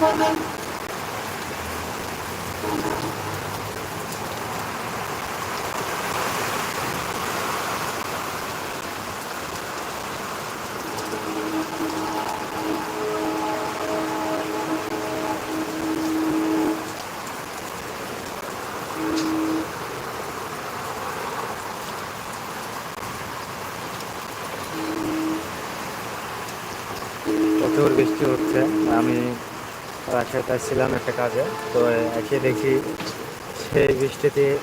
প্রচুর বৃষ্টি হচ্ছে। আমি রাজশাহীতে ছিলাম একটা কাজে। তো এসে দেখি সেই বৃষ্টিতে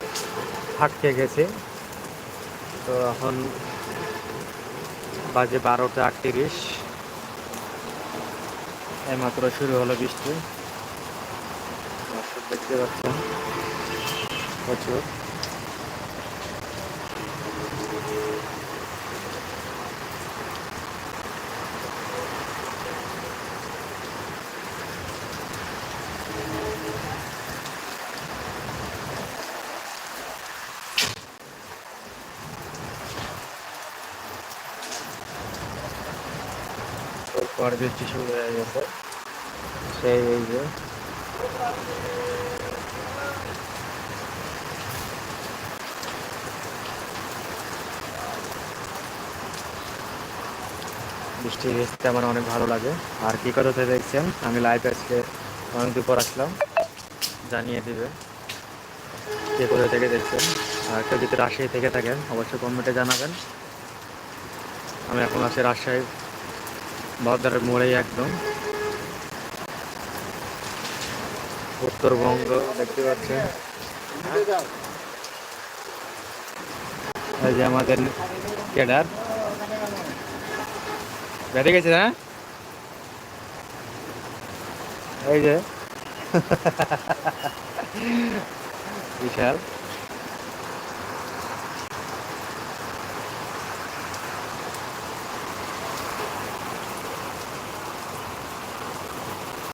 আটকে গেছে। তো এখন বাজে বারোটা আটত্রিশ। এইমাত্র শুরু হলো বৃষ্টি। দেখতে পাচ্ছেন। প্রচুর। পর বৃষ্টি শুরু হয়ে গেছে সেই এই যে বৃষ্টি ভেজতে আমার অনেক ভালো লাগে। আর কি কথাতে দেখছেন? আমি লাইভ আজকে অনেক দুপুর আসলাম। জানিয়ে দিবে। কে কোথা থেকে দেখছেন? আর কেউ যদি রাজশাহী থেকে থাকেন, অবশ্যই কমেন্টে জানাবেন। আমি এখন আছি রাজশাহী বাজারের মোড়েই একদম। উত্তরবঙ্গ দেখতে পাচ্ছেন। এই যে আমাদের ক্যাডার। বেড়ে গেছে হ্যাঁ এই যে। বিশাল।